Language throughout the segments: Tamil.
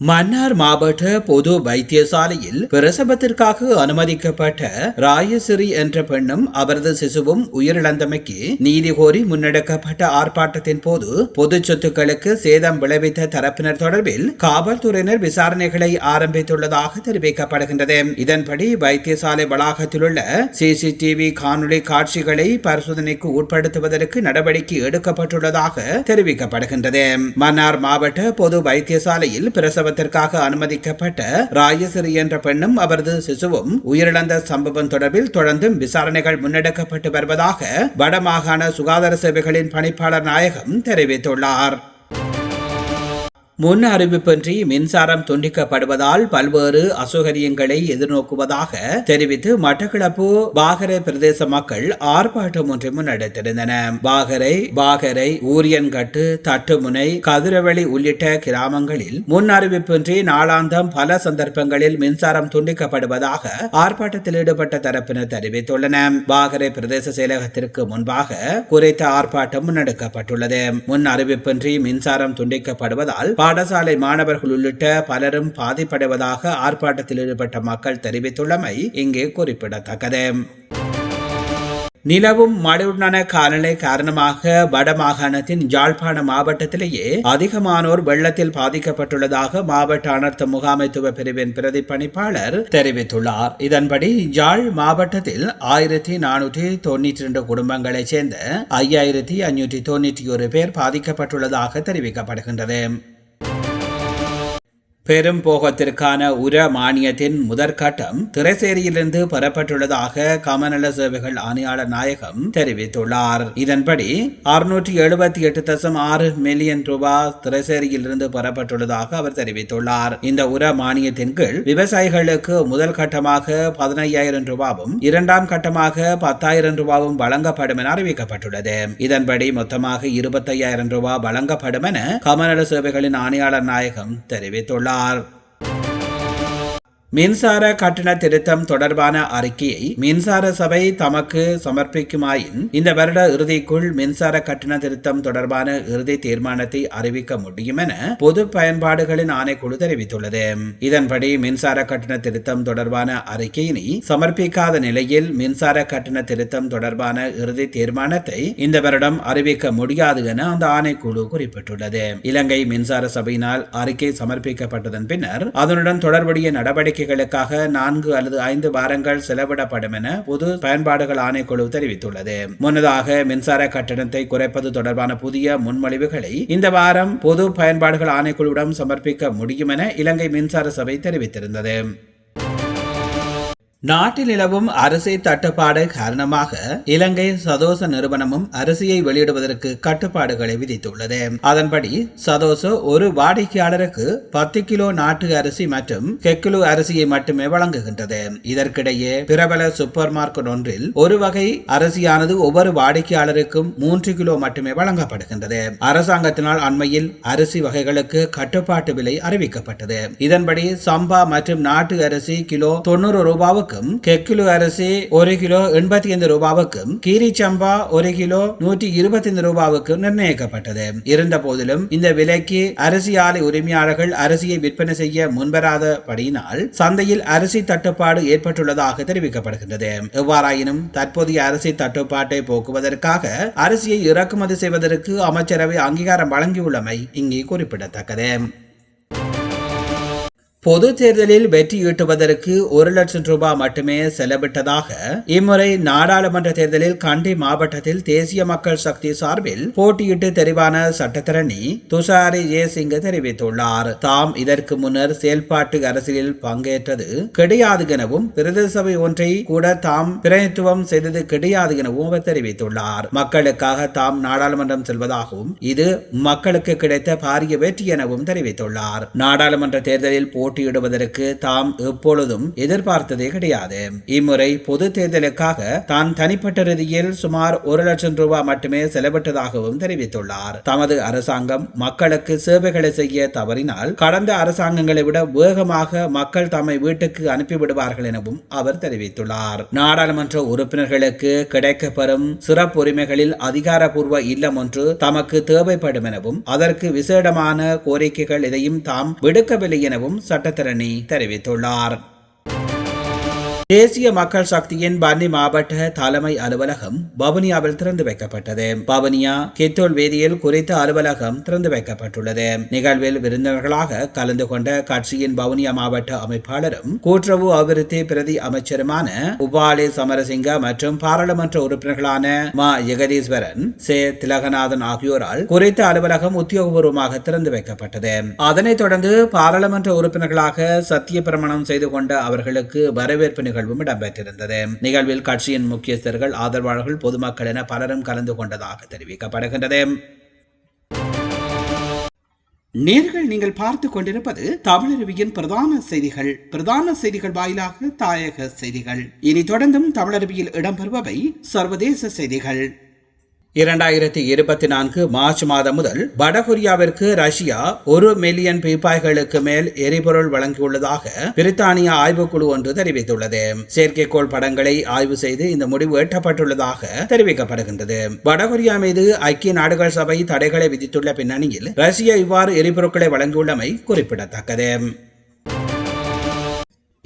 மன்னார் மாவட்ட பொது வைத்தியசாலையில் பிரசவத்திற்காக அனுமதிக்கப்பட்ட ராயசிறி என்ற பெண்ணும் அவரது சிசுவும் உயிரிழந்தமைக்கு நீதி கோரி முன்னெடுக்கப்பட்ட ஆர்ப்பாட்டத்தின் போது பொது சொத்துக்களுக்கு சேதம் விளைவித்த தரப்பினர் தொடர்பில் காவல்துறையினர் விசாரணைகளை ஆரம்பித்துள்ளதாக தெரிவிக்கப்படுகின்றது. இதன்படி வைத்தியசாலை வளாகத்தில் உள்ள சிசிடிவி காணொலி காட்சிகளை பரிசோதனைக்கு உட்படுத்துவதற்கு நடவடிக்கை எடுக்கப்பட்டுள்ளதாக தெரிவிக்கப்படுகின்றது. மன்னார் மாவட்ட பொது வைத்தியசாலையில் பிரசவ பிரசவத்திற்காக அனுமதிக்கப்பட்ட ராயசிறி என்ற பெண்ணும் அவரது சிசுவும் உயிரிழந்த சம்பவம் தொடர்பில் தொடர்ந்தும் விசாரணைகள் முன்னெடுக்கப்பட்டு வருவதாக வடமாகாண சுகாதார சேவைகளின் பணிப்பாளர் நாயகம் தெரிவித்துள்ளார். முன் அறிவிப்பின்றி மின்சாரம் துண்டிக்கப்படுவதால் பல்வேறு அசௌகரியங்களை எதிர்நோக்குவதாக தெரிவித்து மட்டக்களப்பு பாகரை பிரதேச மக்கள் ஆர்ப்பாட்டம் ஒன்றை முன்னெடுத்திருந்தன பாகரை பாகரை ஊரியன்கட்டு தட்டுமுனை கதிரவெளி உள்ளிட்ட கிராமங்களில் முன் அறிவிப்பின்றி நாளாந்தம் பல சந்தர்ப்பங்களில் மின்சாரம் துண்டிக்கப்படுவதாக ஆர்ப்பாட்டத்தில் ஈடுபட்ட தரப்பினர் தெரிவித்துள்ளன பாகரை பிரதேச செயலகத்திற்கு முன்பாக குறைத்த ஆர்ப்பாட்டம் முன்னெடுக்கப்பட்டுள்ளது. முன் அறிவிப்பின்றி மின்சாரம் துண்டிக்கப்படுவதால் பாடசாலை மாணவர்கள் உள்ளிட்ட பலரும் பாதிப்படைவதாக ஆர்ப்பாட்டத்தில் ஈடுபட்ட மக்கள் தெரிவித்துள்ளமை இங்கே குறிப்பிடத்தக்கது. நிலவும் மழையுடனான காலநிலை காரணமாக வடமாகாணத்தின் யாழ்ப்பாண மாவட்டத்திலேயே அதிகமானோர் வெள்ளத்தில் பாதிக்கப்பட்டுள்ளதாக மாவட்ட அனர்த்த முகாமைத்துவ பிரிவின் பிரதி பணிப்பாளர் தெரிவித்துள்ளார். இதன்படி யாழ் மாவட்டத்தில் ஆயிரத்தி நானூற்றி தொன்னூற்றி இரண்டு குடும்பங்களைச் சேர்ந்த ஐயாயிரத்தி அஞ்சூற்றி தொன்னூற்றி ஒரு பேர் பாதிக்கப்பட்டுள்ளதாக தெரிவிக்கப்படுகின்றது. பெரும் போகத்திற்கான உர மானியத்தின் முதற்கட்டம் திரைசேரியிலிருந்து பெறப்பட்டுள்ளதாக கமநல சேவைகள் ஆணையாளர் நாயகம் தெரிவித்துள்ளார். இதன்படி அறுநூற்றி எழுபத்தி எட்டு தசம் ஆறு மில்லியன் ரூபாய் திரைசேரியிலிருந்து பெறப்பட்டுள்ளதாக அவர் தெரிவித்துள்ளார். இந்த உர மானியத்தின் கீழ் விவசாயிகளுக்கு முதல் கட்டமாக பதினையாயிரம் ரூபாவும் இரண்டாம் கட்டமாக பத்தாயிரம் ரூபாவும் வழங்கப்படும் என அறிவிக்கப்பட்டுள்ளது. இதன்படி மொத்தமாக இருபத்தையாயிரம் ரூபாய் வழங்கப்படும் என கமநல சேவைகளின் ஆணையாளர் நாயகம் தெரிவித்துள்ளார். Namaskar. மின்சார கட்டண திருத்தம் தொடர்பான அறிக்கையை மின்சார சபை தமக்கு சமர்ப்பிக்குமாயின் இந்த வருட இறுதிக்குள் மின்சார கட்டண திருத்தம் தொடர்பான இறுதி தீர்மானத்தை அறிவிக்க முடியும் என பொது பயன்பாடுகளின் ஆணைக்குழு தெரிவித்துள்ளது. இதன்படி மின்சார கட்டண திருத்தம் தொடர்பான அறிக்கையினை சமர்ப்பிக்காத நிலையில் மின்சார கட்டண திருத்தம் தொடர்பான இறுதி தீர்மானத்தை இந்த வருடம் அறிவிக்க முடியாது என அந்த ஆணைக்குழு குறிப்பிட்டுள்ளது. இலங்கை மின்சார சபையினால் அறிக்கை சமர்ப்பிக்கப்பட்டதன் பின்னர் அதனுடன் தொடர்புடைய நடவடிக்கை நடவடிக்கைகளுக்காக நான்கு அல்லது ஐந்து வாரங்கள் செலவிடப்படும் என பொது பயன்பாடுகள் ஆணைக்குழு தெரிவித்துள்ளது. முன்னதாக மின்சார கட்டணத்தை குறைப்பது தொடர்பான புதிய முன்மொழிவுகளை இந்த வாரம் பொது பயன்பாடுகள் ஆணைக்குழுவிடம் சமர்ப்பிக்க முடியும் என இலங்கை மின்சார சபை தெரிவித்திருந்தது. நாட்டில் நிலவும் அரிசி தட்டுப்பாடு காரணமாக இலங்கை சதோச நிறுவனமும் அரிசியை வெளியிடுவதற்கு கட்டுப்பாடுகளை விதித்துள்ளது. அதன்படி சதோச ஒரு வாடிக்கையாளருக்கு பத்து கிலோ நாட்டு அரிசி மற்றும் கெக்கிலோ அரிசியை மட்டுமே வழங்குகின்றது. இதற்கிடையே பிரபல சூப்பர் மார்க்கெட் ஒன்றில் ஒரு வகை அரிசியானது ஒவ்வொரு வாடிக்கையாளருக்கும் மூன்று கிலோ மட்டுமே வழங்கப்படுகின்றது. அரசாங்கத்தினால் அண்மையில் அரிசி வகைகளுக்கு கட்டுப்பாட்டு விலை அறிவிக்கப்பட்டது. இதன்படி சம்பா மற்றும் நாட்டு அரிசி கிலோ தொண்ணூறு ரூபாவுக்கு ரூபாவுக்கும் கெக்கிலோ அரிசி ஒரு கிலோ எண்பத்தி ஐந்து ரூபாவுக்கும் கீரி சம்பா ஒரு கிலோ நூற்றி இருபத்தி ஐந்து ரூபாவுக்கும் நிர்ணயிக்கப்பட்டது இருந்த போதிலும் இந்த விலைக்கு அரிசி ஆலை உரிமையாளர்கள் அரிசியை விற்பனை செய்ய முன்வராதபடியினால் சந்தையில் அரிசி தட்டுப்பாடு ஏற்பட்டுள்ளதாக தெரிவிக்கப்படுகின்றது எவ்வாறாயினும் தற்போதைய அரிசி தட்டுப்பாட்டை போக்குவதற்காக அரிசியை இறக்குமதி செய்வதற்கு அமைச்சரவை அங்கீகாரம் வழங்கியுள்ளமை இங்கே குறிப்பிடத்தக்கது பொது தேர்தலில் வெற்றி ஈட்டுவதற்கு ஒரு லட்சம் ரூபாய் மட்டுமே செலவிட்டதாக இம்முறை நாடாளுமன்ற தேர்தலில் கண்டி மாவட்டத்தில் தேசிய மக்கள் சக்தி சார்பில் போட்டியிட்டு தெரிவான சட்டத்தரணி துஷாரி ஜெயசிங்க தெரிவித்துள்ளார். தாம் இதற்கு முன்னர் செயல்பாட்டு அரசியலில் பங்கேற்றது கிடையாது எனவும் பிரதேச சபை ஒன்றை கூட தாம் பிரதித்துவம் செய்தது கிடையாது எனவும் அவர் தெரிவித்துள்ளார். மக்களுக்காக தாம் நாடாளுமன்றம் செல்வதாகவும் இது மக்களுக்கு கிடைத்த பாரிய வெற்றி எனவும் தெரிவித்துள்ளார். நாடாளுமன்ற தேர்தலில் போட்டி போட்டியிடுவதற்கு தாம் எப்பொழுதும் எதிர்பார்த்ததே கிடையாது. இம்முறை பொது தேர்தலுக்காக தான் தனிப்பட்ட ரீதியில் சுமார் ஒரு லட்சம் ரூபாய் மட்டுமே செலவிட்டதாகவும் தெரிவித்துள்ளார். தமது அரசாங்கம் மக்களுக்கு சேவைகளை செய்ய தவறினால் கடந்த அரசாங்கங்களை விட வேகமாக மக்கள் தம்மை வீட்டுக்கு அனுப்பிவிடுவார்கள் எனவும் அவர் தெரிவித்துள்ளார். நாடாளுமன்ற உறுப்பினர்களுக்கு கிடைக்கப்பெறும் சிறப்பு உரிமைகளில் அதிகாரப்பூர்வ இல்லம் ஒன்று தமக்கு தேவைப்படும் எனவும் அதற்கு விசேடமான கோரிக்கைகள் எதையும் தாம் விடுக்கவில்லை எனவும் சட்டத்தரணி தெரிவித்துள்ளார். தேசிய மக்கள் சக்தியின் பன்னி மாவட்ட தலைமை அலுவலகம் வவுனியாவில் திறந்து வைக்கப்பட்டது. வவுனியா கெத்தோல் வேதியில் குறித்த அலுவலகம் திறந்து வைக்கப்பட்டுள்ளது. நிகழ்வில் விருந்தினர்களாக கலந்து கொண்ட கட்சியின் வவுனியா மாவட்ட அமைப்பாளரும் கூட்டுறவு அபிவிருத்தி பிரதி அமைச்சருமான உபாலி சமரசிங்க மற்றும் பாராளுமன்ற உறுப்பினர்களான மா ஜெகதீஸ்வரன் சே திலகநாதன் ஆகியோரால் குறித்த அலுவலகம் உத்தியோகபூர்வமாக திறந்து வைக்கப்பட்டது. அதனைத் தொடர்ந்து பாராளுமன்ற உறுப்பினர்களாக சத்திய பிரமணம் செய்து கொண்ட அவர்களுக்கு வரவேற்பு நிகழ்வும் இடம்பெற்றிருந்தது. நிகழ்வில் கட்சியின் முக்கியஸ்தர்கள் ஆதரவாளர்கள் பொதுமக்கள் என பலரும் கலந்து கொண்டதாக தெரிவிக்கப்படுகின்றது. நேர்கள் நீங்கள் பார்த்து கொண்டிருப்பது தமிழருவியின் பிரதான செய்திகள். பிரதான செய்திகள் வாயிலாக தாயக செய்திகள். இனி தொடர்ந்தும் தமிழருவியில் இடம்பெறுபவை சர்வதேச செய்திகள். இரண்டாயிரத்தி இருபத்தி நான்கு மார்ச் மாதம் முதல் வடகொரியாவிற்கு ரஷ்யா ஒரு மில்லியன் பீப்பாய்களுக்கு மேல் எரிபொருள் வழங்கியுள்ளதாக பிரித்தானிய ஆய்வுக்குழு ஒன்று தெரிவித்துள்ளது. செயற்கைக்கோள் படங்களை ஆய்வு செய்து இந்த முடிவு எட்டப்பட்டுள்ளதாக தெரிவிக்கப்படுகின்றது. வடகொரியா மீது ஐக்கிய நாடுகள் சபை தடைகளை விதித்துள்ள பின்னணியில் ரஷ்யா இவ்வாறு எரிபொருட்களை வழங்கியுள்ளமை குறிப்பிடத்தக்கது.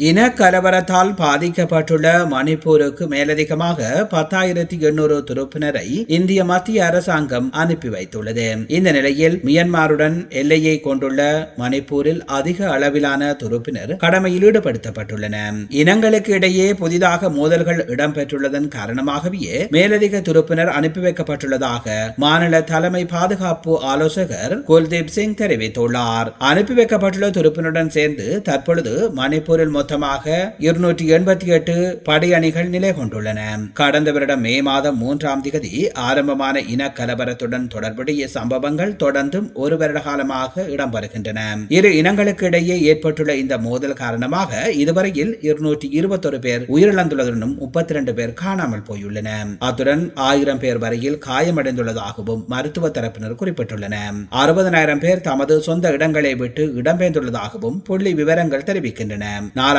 இன கலவரத்தால் பாதிக்கப்பட்டுள்ள மணிப்பூருக்கு மேலதிகமாக பத்தாயிரத்தி எண்ணூறு துருப்பினரை இந்திய மத்திய அரசாங்கம் அனுப்பி வைத்துள்ளது. இந்த நிலையில் மியன்மாருடன் எல்லையை கொண்டுள்ள மணிப்பூரில் அதிக அளவிலான துருப்பினர் கடமையில் ஈடுபடுத்தப்பட்டுள்ளன. இனங்களுக்கு இடையே புதிதாக மோதல்கள் இடம்பெற்றுள்ளதன் காரணமாகவே மேலதிக துருப்பினர் அனுப்பி வைக்கப்பட்டுள்ளதாக மாநில தலைமை பாதுகாப்பு ஆலோசகர் குல்தீப் சிங் தெரிவித்துள்ளார். அனுப்பி வைக்கப்பட்டுள்ள துருப்பினருடன் சேர்ந்து தற்பொழுது மணிப்பூரில் மொத்தமாக இருநூற்றி எண்பத்தி எட்டு படையணிகள் நிலை கொண்டுள்ளன. கடந்த வருடம் மே மாதம் மூன்றாம் திகதி ஆரம்பமான இன கலவரத்துடன் தொடர்புடைய சம்பவங்கள் தொடர்ந்தும் ஒரு வருட காலமாக இடம்பெறுகின்றன. இரு இனங்களுக்கு இடையே ஏற்பட்டுள்ள இந்த மோதல் காரணமாக இதுவரையில் இருநூற்றி இருபத்தொரு பேர் உயிரிழந்துள்ளதுடனும் முப்பத்தி இரண்டு பேர் காணாமல் போயுள்ளன. அத்துடன் ஆயிரம் பேர் வரையில் காயமடைந்துள்ளதாகவும் மருத்துவ தரப்பினர் குறிப்பிட்டுள்ளனர் அறுபதனாயிரம் பேர் தமது சொந்த இடங்களை விட்டு இடம்பெயர்ந்துள்ளதாகவும் புள்ளி விவரங்கள் தெரிவிக்கின்றன.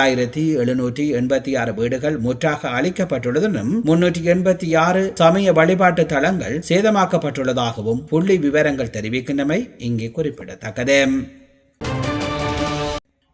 நாலாயிரத்தி எழுநூற்றி எண்பத்தி ஆறு வீடுகள் முற்றாக அளிக்கப்பட்டுள்ளதுடன் முன்னூற்றி எண்பத்தி ஆறு சமய வழிபாட்டு தலங்கள் சேதமாக்கப்பட்டுள்ளதாகவும் புள்ளி விவரங்கள் தெரிவிக்கின்றமை இங்கே குறிப்பிடத்தக்கது.